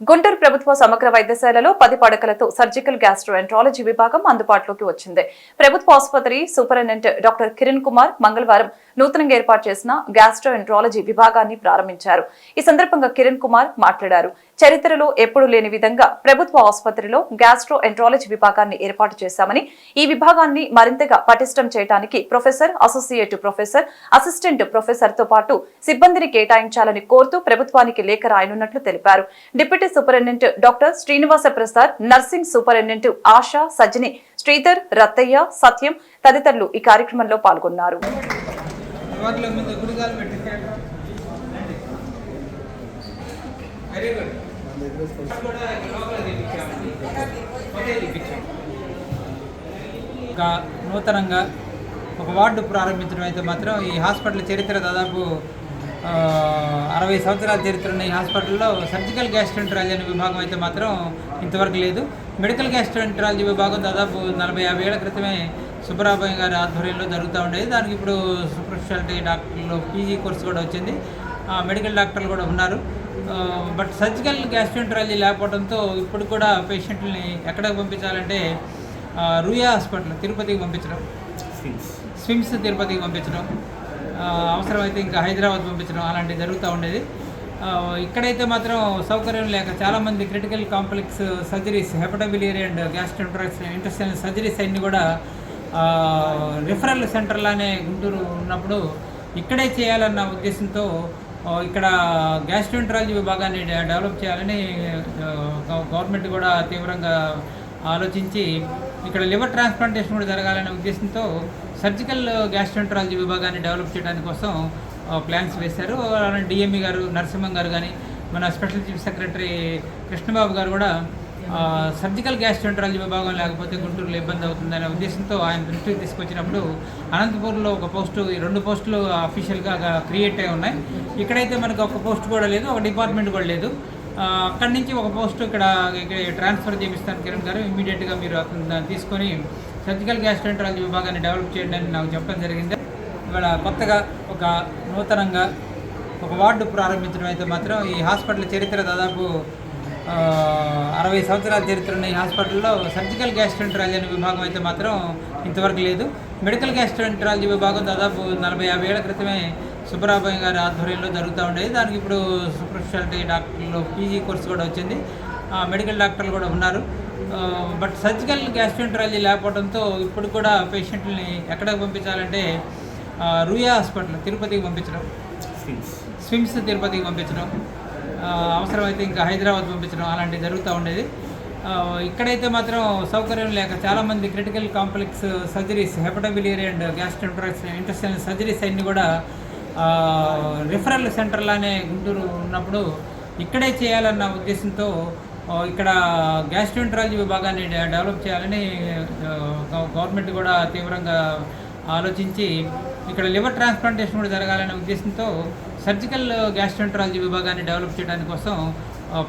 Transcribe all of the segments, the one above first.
గుంటూరు ప్రభుత్వ సమగ్ర వైద్యశాలలో పది పడకలతో సర్జికల్ గ్యాస్ట్రోఎంట్రాలజీ విభాగం అందుబాటులోకి వచ్చింది. ప్రభుత్వ ఆసుపత్రి సూపరింటెండెంట్ డాక్టర్ కిరణ్ కుమార్ మంగళవారం నూతనంగా ఏర్పాటు చేసిన గ్యాస్ట్రోఎంట్రాలజీ విభాగాన్ని ప్రారంభించారు. ఈ సందర్భంగా కిరణ్ కుమార్ మాట్లాడారు. చరిత్రలో ఎప్పుడూ లేని విధంగా ప్రభుత్వ ఆసుపత్రిలో గ్యాస్ట్రో ఎంట్రాలజీ విభాగాన్ని ఏర్పాటు చేశామని ఈ విభాగాన్ని మరింతగా పటిష్టం చేయడానికి ప్రొఫెసర్ అసోసియేట్ ప్రొఫెసర్ అసిస్టెంట్ ప్రొఫెసర్తో పాటు సిబ్బందిని కేటాయించాలని కోరుతూ ప్రభుత్వానికి లేఖ రాయనున్నట్లు తెలిపారు. Deputy superintendent doctor Srinivasa Prasad nursing superintendent Asha Sajjani Sridhar Rattaiah Satyam తదితరులు ఈ కార్యక్రమంలో పాల్గొన్నారు. వెరీ గుడ్ ఒక ఇంకా నూతనంగా ఒక వార్డు ప్రారంభించడం అయితే మాత్రం ఈ హాస్పిటల్ చరిత్ర దాదాపు అరవై సంవత్సరాల చరిత్ర ఉన్న ఈ హాస్పిటల్లో సర్జికల్ గ్యాస్ట్రెంట్రాలజీ అనే విభాగం అయితే మాత్రం ఇంతవరకు లేదు. మెడికల్ గ్యాస్ట్రెంట్రాలజీ విభాగం దాదాపు నలభై యాభై ఏళ్ళ క్రితమే సుబ్బరాభయ్య గారి ఆధ్వర్యంలో జరుగుతూ ఉండేది. దానికి ఇప్పుడు సూపర్ స్పెషాలిటీ డాక్టర్లు పీజీ కోర్స్ కూడా వచ్చింది. ఆ, మెడికల్ డాక్టర్లు కూడా ఉన్నారు. బట్ సర్జికల్ గ్యాస్ట్రెంట్రాలజీ లేకపోవడంతో ఇప్పుడు కూడా పేషెంట్ని ఎక్కడికి పంపించాలంటే రూయా హాస్పిటల్ తిరుపతికి పంపించడం. స్విమ్స్. తిరుపతికి పంపించడం. అవసరమైతే ఇంకా హైదరాబాద్ పంపించడం అలాంటివి జరుగుతూ ఉండేది. ఇక్కడైతే మాత్రం సౌకర్యం లేక చాలామంది critical complex surgeries hepatobiliary and గ్యాస్ట్రోంట్రాక్స్ intestine surgeries అన్నీ కూడా రిఫరల్ సెంటర్లానే గుంటూరు ఉన్నప్పుడు ఇక్కడే చేయాలన్న ఉద్దేశంతో ఇక్కడ గ్యాస్ట్రోంట్రాలజీ విభాగాన్ని డెవలప్ చేయాలని గవర్నమెంట్ కూడా తీవ్రంగా ఆలోచించి ఇక్కడ లివర్ ట్రాన్స్ప్లాంటేషన్ కూడా జరగాలనే ఉద్దేశంతో సర్జికల్ గ్యాస్ట్రోంట్రాలజీ విభాగాన్ని డెవలప్ చేయడానికి కోసం ప్లాన్స్ వేశారు. అలానే డిఎంఈ గారు నరసింహం గారు కానీ మన స్పెషల్ చీఫ్ సెక్రటరీ కృష్ణబాబు గారు కూడా సర్జికల్ గ్యాస్ట్రోంట్రాలజీ విభాగం లేకపోతే గుంటూరులో ఇబ్బంది అవుతుందనే ఉద్దేశంతో ఆయన దృష్టికి తీసుకొచ్చినప్పుడు అనంతపూర్లో ఒక పోస్టు ఈ రెండు పోస్టులు అఫీషియల్గా క్రియేట్ అయి ఉన్నాయి. ఇక్కడైతే మనకు ఒక పోస్ట్ కూడా లేదు ఒక డిపార్ట్మెంట్ కూడా లేదు. అక్కడి నుంచి ఒక పోస్ట్ ఇక్కడ ఇక్కడ ట్రాన్స్ఫర్ చేపిస్తాను కిరణ్ గారు. ఇమీడియట్గా మీరు తీసుకొని సర్జికల్ గ్యాస్ట్రోంట్రాలజీ విభాగాన్ని డెవలప్ చేయండి అని నాకు చెప్పడం జరిగింది. ఇవాళ కొత్తగా ఒక నూతనంగా ఒక వార్డు ప్రారంభించడం అయితే మాత్రం ఈ హాస్పిటల్ చరిత్ర దాదాపు అరవై సంవత్సరాల చరిత్ర ఉన్న ఈ హాస్పిటల్లో సర్జికల్ గ్యాస్ట్రోంట్రాలజీ అనే విభాగం అయితే మాత్రం ఇంతవరకు లేదు. మెడికల్ గ్యాస్ట్రోంట్రాలజీ విభాగం దాదాపు నలభై యాభై ఏళ్ళ క్రితమే సుబ్బరాభయ్య గారి ఆధ్వర్యంలో జరుగుతూ ఉండేది. దానికి ఇప్పుడు సూపర్ స్పెషాలిటీ డాక్టర్లు పీజీ కోర్స్ కూడా వచ్చింది. ఆ, మెడికల్ డాక్టర్లు కూడా ఉన్నారు. బట్ సర్జికల్ గ్యాస్ట్రోంట్రాలజీ లేకపోవడంతో ఇప్పుడు కూడా పేషెంట్ని ఎక్కడికి పంపించాలంటే రూయా హాస్పిటల్ తిరుపతికి పంపించడం. స్విమ్స్ తిరుపతికి పంపించడం. అవసరమైతే ఇంకా హైదరాబాద్ పంపించడం అలాంటివి జరుగుతూ ఉండేది. ఇక్కడైతే మాత్రం సౌకర్యం లేక చాలామంది critical complex surgeries hepatobiliary and గ్యాస్ట్రోంట్రాక్స్ intestine surgeries అన్నీ కూడా రిఫరల్ సెంటర్లానే గుంటూరు ఉన్నప్పుడు ఇక్కడే చేయాలన్న ఉద్దేశంతో ఇక్కడ గ్యాస్ట్రోంట్రాలజీ విభాగాన్ని డెవలప్ చేయాలని గవర్నమెంట్ కూడా తీవ్రంగా ఆలోచించి ఇక్కడ లివర్ ట్రాన్స్ప్లాంటేషన్ కూడా జరగాలనే ఉద్దేశంతో సర్జికల్ గ్యాస్ట్రంట్రాలజీ uh, విభాగాన్ని డెవలప్ చేయడానికి కోసం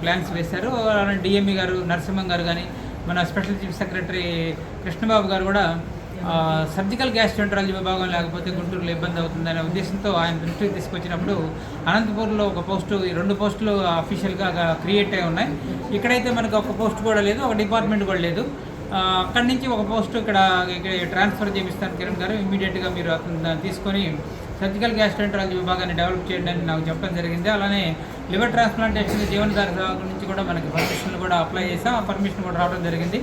ప్లాన్స్ వేశారు. అలానే డిఎంఈ గారు నరసింహం గారు కానీ మన స్పెషల్ చీఫ్ సెక్రటరీ కృష్ణబాబు గారు కూడా సర్జికల్ సర్జికల్ గ్యాస్ట్రోంట్రాలజీ విభాగం లేకపోతే గుంటూరులో ఇబ్బంది అవుతుందనే ఉద్దేశంతో ఆయన దృష్టికి తీసుకొచ్చినప్పుడు అనంతపూర్లో ఒక పోస్టు ఈ రెండు పోస్టులు అఫీషియల్గా క్రియేట్ అయి ఉన్నాయి. ఇక్కడైతే మనకు ఒక పోస్ట్ కూడా లేదు ఒక డిపార్ట్మెంట్ కూడా లేదు. అక్కడి నుంచి ఒక పోస్ట్ ఇక్కడ ఇక్కడ ట్రాన్స్ఫర్ చేపిస్తాను కిరణ్ గారు. ఇమీడియట్గా మీరు అతను తీసుకొని సర్జికల్ గ్యాస్ట్రోంట్రాలజీ విభాగాన్ని డెవలప్ చేయండి నాకు చెప్పడం జరిగింది. అలానే లివర్ ట్రాన్స్ప్లాంటేషన్ జీవనధార గురించి నుంచి కూడా మనకి పర్మిషన్ కూడా అప్లై చేసాం ఆ పర్మిషన్ కూడా రావడం జరిగింది.